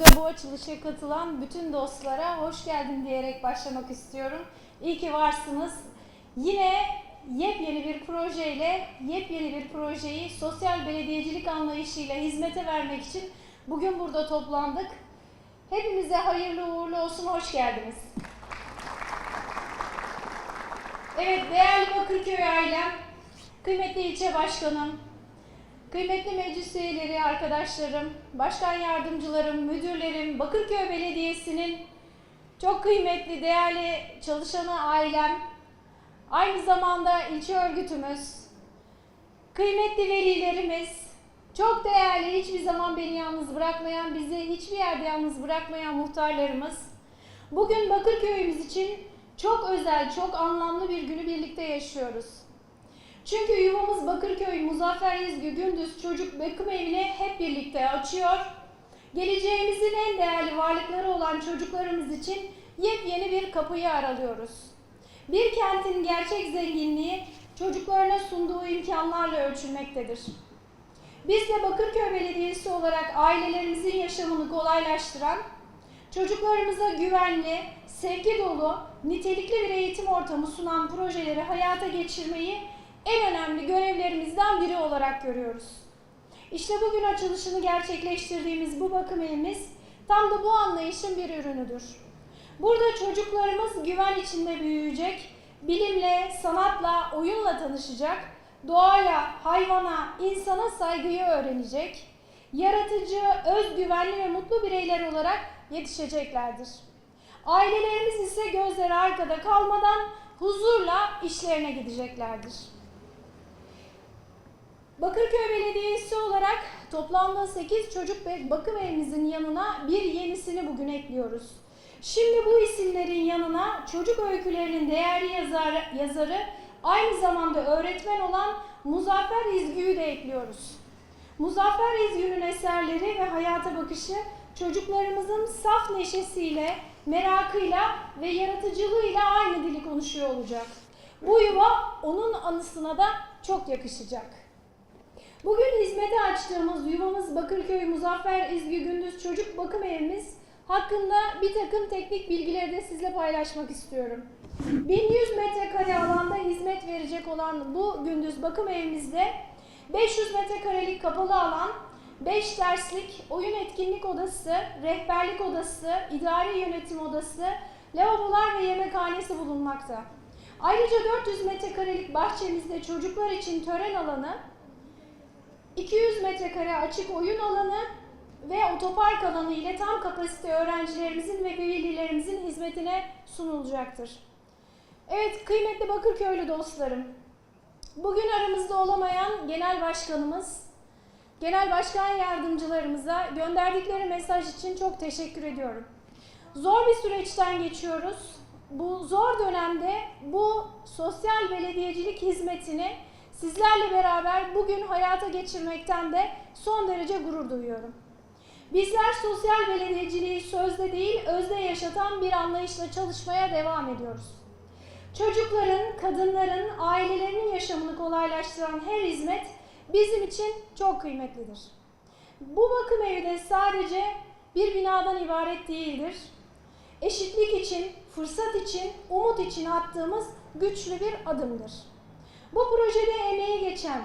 burada bu açılışa katılan bütün dostlara hoş geldin diyerek başlamak istiyorum. İyi ki varsınız. Yine yepyeni bir projeyle, yepyeni bir projeyi sosyal belediyecilik anlayışıyla hizmete vermek için bugün burada toplandık. Hepimize hayırlı uğurlu olsun, hoş geldiniz. Evet, değerli Bakırköy ailem, kıymetli ilçe başkanım, kıymetli meclis üyeleri, arkadaşlarım, başkan yardımcılarım, müdürlerim, Bakırköy Belediyesi'nin çok kıymetli, değerli çalışanı ailem, aynı zamanda ilçe örgütümüz, kıymetli velilerimiz, çok değerli, hiçbir zaman beni yalnız bırakmayan, bizi hiçbir yerde yalnız bırakmayan muhtarlarımız, bugün Bakırköy'ümüz için çok özel, çok anlamlı bir günü birlikte yaşıyoruz. Çünkü yuvamız Bakırköy Muzaffer İzgü Gündüz Çocuk Bakım Evi'ni hep birlikte açıyor. Geleceğimizin en değerli varlıkları olan çocuklarımız için yepyeni bir kapıyı aralıyoruz. Bir kentin gerçek zenginliği çocuklarına sunduğu imkanlarla ölçülmektedir. Biz de Bakırköy Belediyesi olarak ailelerimizin yaşamını kolaylaştıran, çocuklarımıza güvenli, sevgi dolu, nitelikli bir eğitim ortamı sunan projeleri hayata geçirmeyi en önemli görevlerimizden biri olarak görüyoruz. İşte bugün açılışını gerçekleştirdiğimiz bu bakım evimiz tam da bu anlayışın bir ürünüdür. Burada çocuklarımız güven içinde büyüyecek, bilimle, sanatla, oyunla tanışacak, doğaya, hayvana, insana saygıyı öğrenecek, yaratıcı, özgüvenli ve mutlu bireyler olarak yetişeceklerdir. Ailelerimiz ise gözleri arkada kalmadan huzurla işlerine gideceklerdir. Bakırköy Belediyesi olarak toplamda 8 çocuk bakım evimizin yanına bir yenisini bugün ekliyoruz. Şimdi bu isimlerin yanına çocuk öykülerinin değerli yazarı, yazarı aynı zamanda öğretmen olan Muzaffer İzgü'yü de ekliyoruz. Muzaffer İzgü'nün eserleri ve hayata bakışı çocuklarımızın saf neşesiyle, merakıyla ve yaratıcılığıyla aynı dili konuşuyor olacak. Bu yuva onun anısına da çok yakışacak. Bugün hizmete açtığımız yuvamız Bakırköy Muzaffer İzgü Gündüz Çocuk Bakım Evimiz hakkında bir takım teknik bilgileri de sizle paylaşmak istiyorum. 1100 metrekare alanda hizmet verecek olan bu gündüz bakım evimizde 500 metrekarelik kapalı alan, 5 derslik oyun etkinlik odası, rehberlik odası, idari yönetim odası, lavabolar ve yemekhanesi bulunmakta. Ayrıca 400 metrekarelik bahçemizde çocuklar için tören alanı, 200 metrekare açık oyun alanı ve otopark alanı ile tam kapasite öğrencilerimizin ve velilerimizin hizmetine sunulacaktır. Evet kıymetli Bakırköylü dostlarım, bugün aramızda olamayan genel başkanımız, genel başkan yardımcılarımıza gönderdikleri mesaj için çok teşekkür ediyorum. Zor bir süreçten geçiyoruz. Bu zor dönemde bu sosyal belediyecilik hizmetini sizlerle beraber bugün hayata geçirmekten de son derece gurur duyuyorum. Bizler sosyal belediyeciliği sözde değil, özde yaşatan bir anlayışla çalışmaya devam ediyoruz. Çocukların, kadınların, ailelerinin yaşamını kolaylaştıran her hizmet bizim için çok kıymetlidir. Bu bakım evi de sadece bir binadan ibaret değildir. Eşitlik için, fırsat için, umut için attığımız güçlü bir adımdır. Bu projede emeği geçen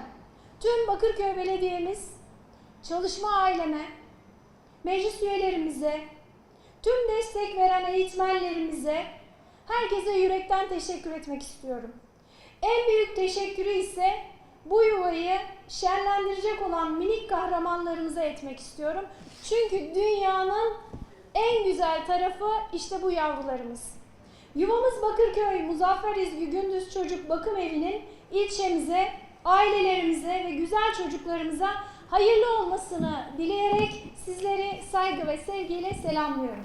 tüm Bakırköy Belediye'miz, çalışma aileme, meclis üyelerimize, tüm destek veren eğitmenlerimize, herkese yürekten teşekkür etmek istiyorum. En büyük teşekkürü ise bu yuvayı şenlendirecek olan minik kahramanlarımıza etmek istiyorum. Çünkü dünyanın en güzel tarafı işte bu yavrularımız. Yuvamız Bakırköy Muzaffer İzgü Gündüz Çocuk Bakım Evi'nin ilçemize, ailelerimize ve güzel çocuklarımıza hayırlı olmasını dileyerek sizleri saygı ve sevgiyle selamlıyorum.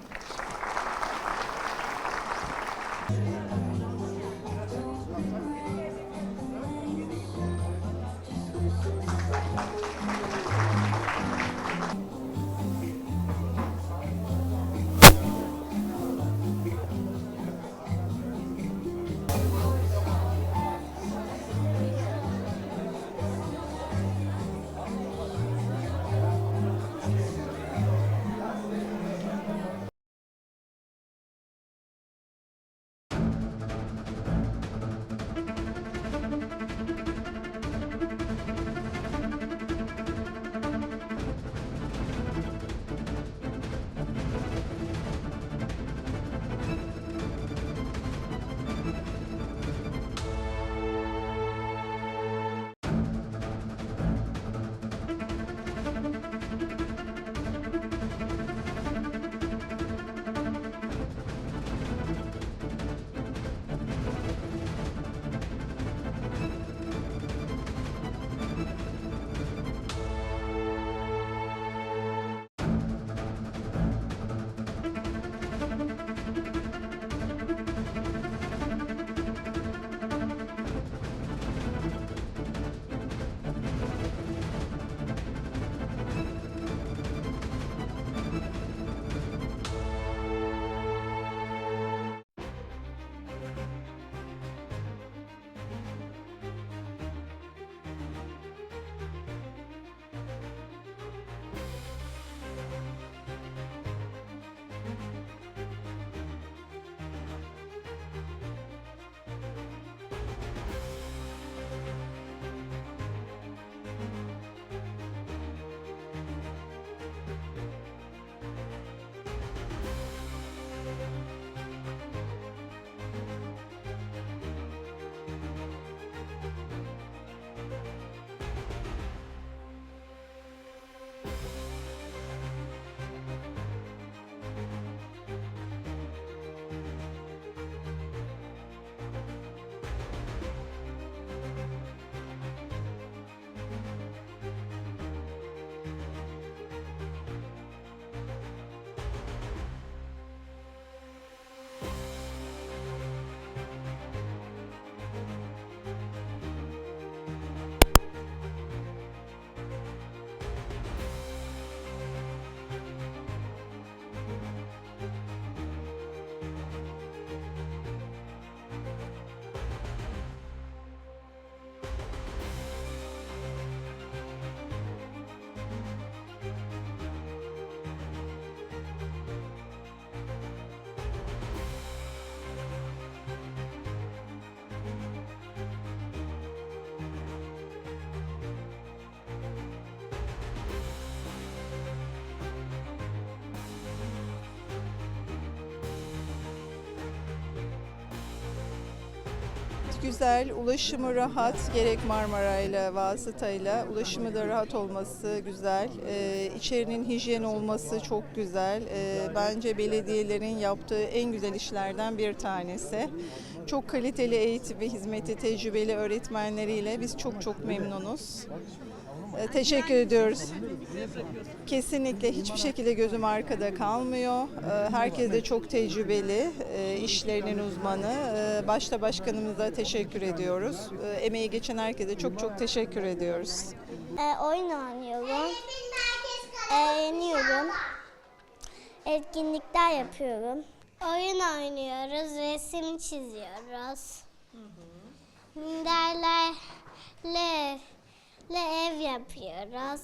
Güzel, ulaşımı rahat, gerek Marmara ile vasıtayla ulaşımı da rahat olması güzel. Ee, içerinin hijyen olması çok güzel. Ee, bence belediyelerin yaptığı en güzel işlerden bir tanesi. Çok kaliteli eğitim ve hizmeti tecrübeli öğretmenleriyle biz çok çok memnunuz. Ee, teşekkür ediyoruz. Kesinlikle hiçbir şekilde gözüm arkada kalmıyor. Ee, Herkes de çok tecrübeli, e, işlerinin uzmanı. Başta başkanımıza teşekkür ediyoruz. Emeği geçen herkese çok çok teşekkür ediyoruz. E, oyun oynuyorum. Eğleniyorum. Etkinlikler yapıyorum. Oyun oynuyoruz, resim çiziyoruz. Minderlerle le ev yapıyoruz.